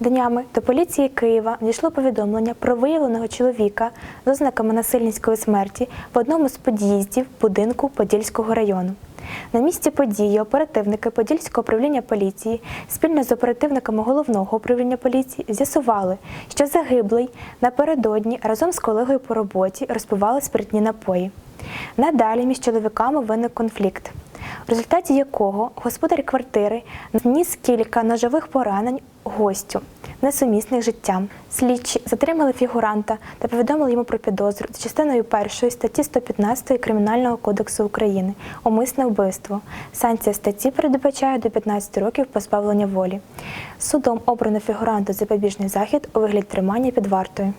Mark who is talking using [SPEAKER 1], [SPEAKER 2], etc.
[SPEAKER 1] Днями до поліції Києва надійшло повідомлення про виявленого чоловіка з ознаками насильницької смерті в одному з під'їздів будинку Подільського району. На місці події оперативники Подільського управління поліції спільно з оперативниками головного управління поліції з'ясували, що загиблий напередодні разом з колегою по роботі розпивали спиртні напої. Надалі між чоловіками виник конфлікт, в результаті якого господар квартири наніс кілька ножових поранень гостю, несумісних життям. Слідчі затримали фігуранта та повідомили йому про підозру за частиною першої статті 115 Кримінального кодексу України умисне вбивство. Санкція статті передбачає до 15 років позбавлення волі. Судом обрано фігуранту запобіжний захід у вигляді тримання під вартою.